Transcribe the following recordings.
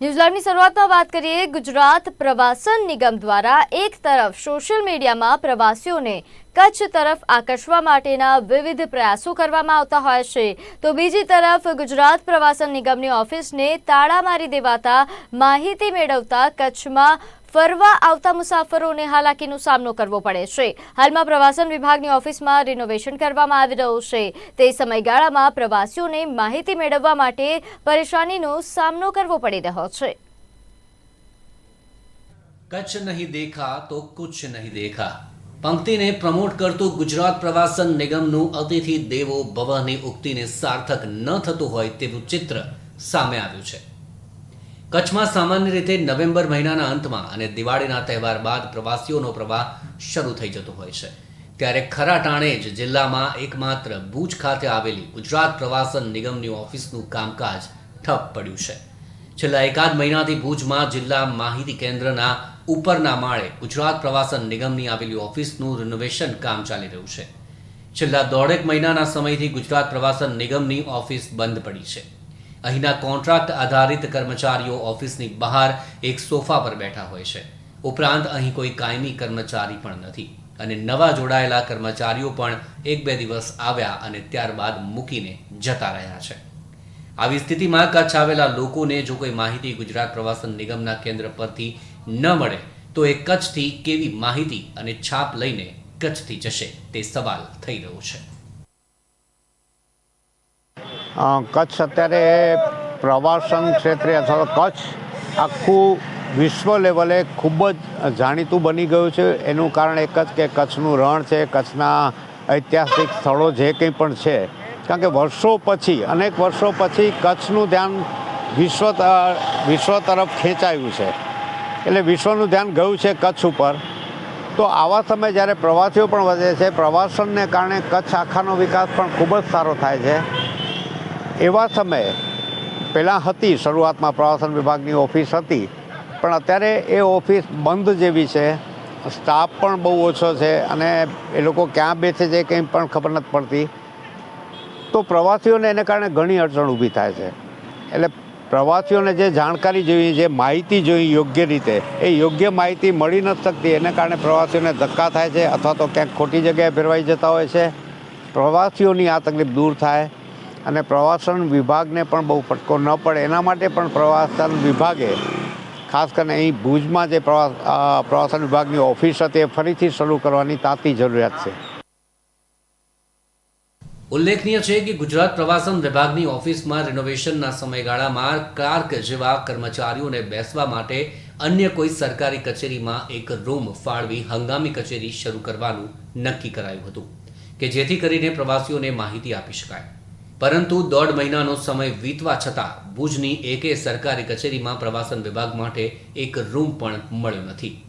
ન્યૂઝલેન્ડની શરૂઆતમાં વાત કરીએ ગુજરાત પ્રવાસન નિગમ દ્વારા એક તરફ સોશિયલ મીડિયામાં પ્રવાસીઓને કચ્છ તરફ આકર્ષવા માટેના વિવિધ પ્રયાસો કરવામાં આવતા હોય છે. તો બીજી તરફ ગુજરાત પ્રવાસન નિગમની ઓફિસને તાળા મારી દેવાતા માહિતી મેળવતા કચ્છમાં ફરવા આવતા મુસાફરોને હાલાકીનો સામનો કરવો પડે છે. હાલમાં પ્રવાસન વિભાગની ઓફિસમાં રિનોવેશન કરવામાં આવી રહ્યું છે. તે સમયગાળામાં પ્રવાસીઓને માહિતી મેળવવા માટે પરેશાનીનો સામનો કરવો પડી રહ્યો છે. કચ્છ નહીં દેખા તો કુછ નહીં દેખા. પંક્તિને પ્રમોટ કરતું ગુજરાત પ્રવાસન નિગમનું અતિથિ દેવો ભવની ઉક્તિને સાર્થક ન થતું હોય તેવું ચિત્ર સામે આવ્યું છે. કચ્છમાં સામાન્ય રીતે નવેમ્બર મહિનાના અંતમાં અને દિવાળીના તહેવાર બાદ પ્રવાસીઓનો પ્રવાહ શરૂ થઈ જતો હોય છે. ત્યારે ખરા ટાણે જ જિલ્લામાં એકમાત્ર ભુજ ખાતે આવેલી ગુજરાત પ્રવાસન નિગમની ઓફિસનું કામકાજ ઠપ પડ્યું છે. છેલ્લા એકાદ મહિનાથી ભુજમાં જિલ્લા માહિતી કેન્દ્રના ઉપરના માળે ગુજરાત પ્રવાસન નિગમની આવેલી ઓફિસનું રિનોવેશન કામ ચાલી રહ્યું છે. છેલ્લા દોઢેક મહિનાના સમયથી ગુજરાત પ્રવાસન નિગમની ઓફિસ બંધ પડી છે. અહીંના કોન્ટ્રાક્ટ આધારિત કર્મચારીઓ ઓફિસની બહાર એક સોફા પર બેઠા હોય છે. ઉપરાંત અહીં કોઈ કાયમી કર્મચારી પણ નથી અને નવા જોડાયેલા કર્મચારીઓ પણ એક બે દિવસ આવ્યા અને ત્યારબાદ મૂકીને જતા રહ્યા છે. આવી સ્થિતિમાં કચ્છ આવેલા લોકોને જો કોઈ માહિતી ગુજરાત પ્રવાસન નિગમના કેન્દ્ર પરથી ન મળે, તો એ કચ્છથી કેવી માહિતી અને છાપ લઈને કચ્છથી જશે તે સવાલ થઈ રહ્યો છે. કચ્છ અત્યારે પ્રવાસન ક્ષેત્રે અથવા કચ્છ આખું વિશ્વ લેવલે ખૂબ જ જાણીતું બની ગયું છે. એનું કારણ એક જ કે કચ્છનું રણ છે, કચ્છના ઐતિહાસિક સ્થળો જે કંઈ પણ છે. કારણ કે વર્ષો પછી, અનેક વર્ષો પછી કચ્છનું ધ્યાન વિશ્વ વિશ્વ તરફ ખેંચાયું છે. એટલે વિશ્વનું ધ્યાન ગયું છે કચ્છ ઉપર. તો આવા સમયે જ્યારે પ્રવાસીઓ પણ વધે છે, પ્રવાસનને કારણે કચ્છ આખાનો વિકાસ પણ ખૂબ જ સારો થાય છે. એવા સમયે પહેલાં હતી, શરૂઆતમાં પ્રવાસન વિભાગની ઓફિસ હતી, પણ અત્યારે એ ઓફિસ બંધ જેવી છે. સ્ટાફ પણ બહુ ઓછો છે અને એ લોકો ક્યાં બેસે છે કંઈ પણ ખબર નથી પડતી. તો પ્રવાસીઓને એને કારણે ઘણી અડચણ ઊભી થાય છે. એટલે પ્રવાસીઓને જે જાણકારી જોઈએ, જે માહિતી જોઈએ યોગ્ય રીતે, એ યોગ્ય માહિતી મળી નથી શકતી, એને કારણે પ્રવાસીઓને ધક્કા થાય છે અથવા તો ક્યાંક ખોટી જગ્યાએ ફેરવાઈ જતા હોય છે. પ્રવાસીઓની આ તકલીફ દૂર થાય. અને પ્રવાસન વિભાગને પણ બહુ ફટકો ન પડે. એના માટે પણ પ્રવાસન વિભાગે, ખાસ કરીને અહીં ભુજમાં જે પ્રવાસ પ્રવાસન વિભાગની ઓફિસ હતી એ ફરીથી શરૂ કરવાની તાતી જરૂરિયાત છે. ઉલ્લેખનીય છે કે ગુજરાત પ્રવાસન વિભાગની ઓફિસમાં રિનોવેશનના સમયગાળામાં ક્લાર્ક જેવા કર્મચારીઓને બેસવા માટે અન્ય કોઈ સરકારી કચેરીમાં એક રૂમ ફાળવી હંગામી કચેરી શરૂ કરવાનું નક્કી કરાયું હતું, કે જેથી કરીને પ્રવાસીઓને માહિતી આપી શકાય. પરંતુ દોઢ મહિનાનો સમય વીતવા છતાં ભુજની એકે સરકારી કચેરીમાં પ્રવાસન વિભાગ માટે એક રૂમ પણ મળ્યો નથી.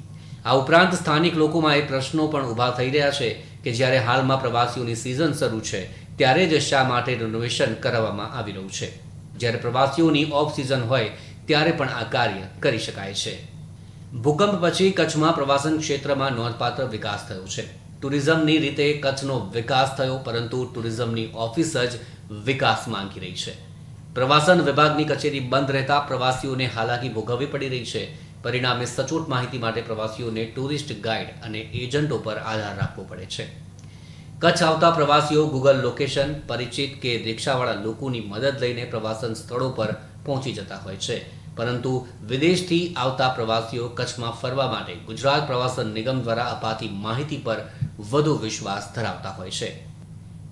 આ ઉપરાંત સ્થાનિક લોકોમાં એ પ્રશ્નો પણ ઊભા થઈ રહ્યા છે કે જ્યારે હાલમાં પ્રવાસીઓની સિઝન શરૂ છે, ત્યારે જ શા માટે રિનોવેશન કરાવવામાં આવી રહ્યું છે. જ્યારે પ્રવાસીઓની ઓફ સિઝન હોય, ત્યારે પણ આ કાર્ય કરી શકાય છે. ભૂકંપ પછી કચ્છમાં પ્રવાસન ક્ષેત્રમાં નોંધપાત્ર વિકાસ થયો છે. ટુરિઝમની રીતે કચ્છનો વિકાસ થયો, પરંતુ ટુરિઝમની ઓફિસ જ વિકાસ માંગી રહી છે. પ્રવાસન વિભાગની કચેરી બંધ રહેતા પ્રવાસીઓને હાલાકી ભોગવવી પડી રહી છે. પરિણામે સચોટ માહિતી માટે પ્રવાસીઓને ટુરિસ્ટ ગાઈડ અને એજન્ટો પર આધાર રાખવો પડે છે. કચ્છ આવતા પ્રવાસીઓ ગૂગલ લોકેશન પરિચિત કે રિક્ષાવાળા લોકોની મદદ લઈને પ્રવાસન સ્થળો પર પહોંચી જતા હોય છે. પરંતુ વિદેશથી આવતા પ્રવાસીઓ કચ્છમાં ફરવા માટે ગુજરાત પ્રવાસન નિગમ દ્વારા અપાતી માહિતી પર વધુ વિશ્વાસ ધરાવતા હોય છે.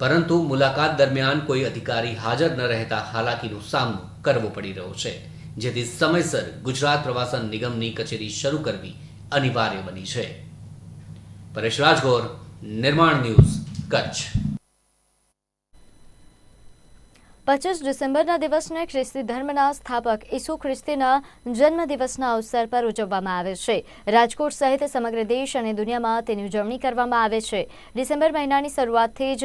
પરંતુ મુલાકાત દરમિયાન કોઈ અધિકારી હાજર ન રહેતા હાલાકીનો સામનો કરવો પડી રહ્યો છે, જેથી સમયસર ગુજરાત પ્રવાસન નિગમની કચેરી શરૂ કરવી અનિવાર્ય બની છે. પરેશ રાજગોર, નિર્માણ ન્યૂઝ, કચ્છ. પચીસ ડિસેમ્બરના દિવસને ખ્રિસ્તી ધર્મના સ્થાપક ઈસુ ખ્રિસ્તીના જન્મદિવસના અવસર પર ઉજવવામાં આવે છે. રાજકોટ સહિત સમગ્ર દેશ અને દુનિયામાં તેની ઉજવણી કરવામાં આવે છે. ડિસેમ્બર મહિનાની શરૂઆતથી જ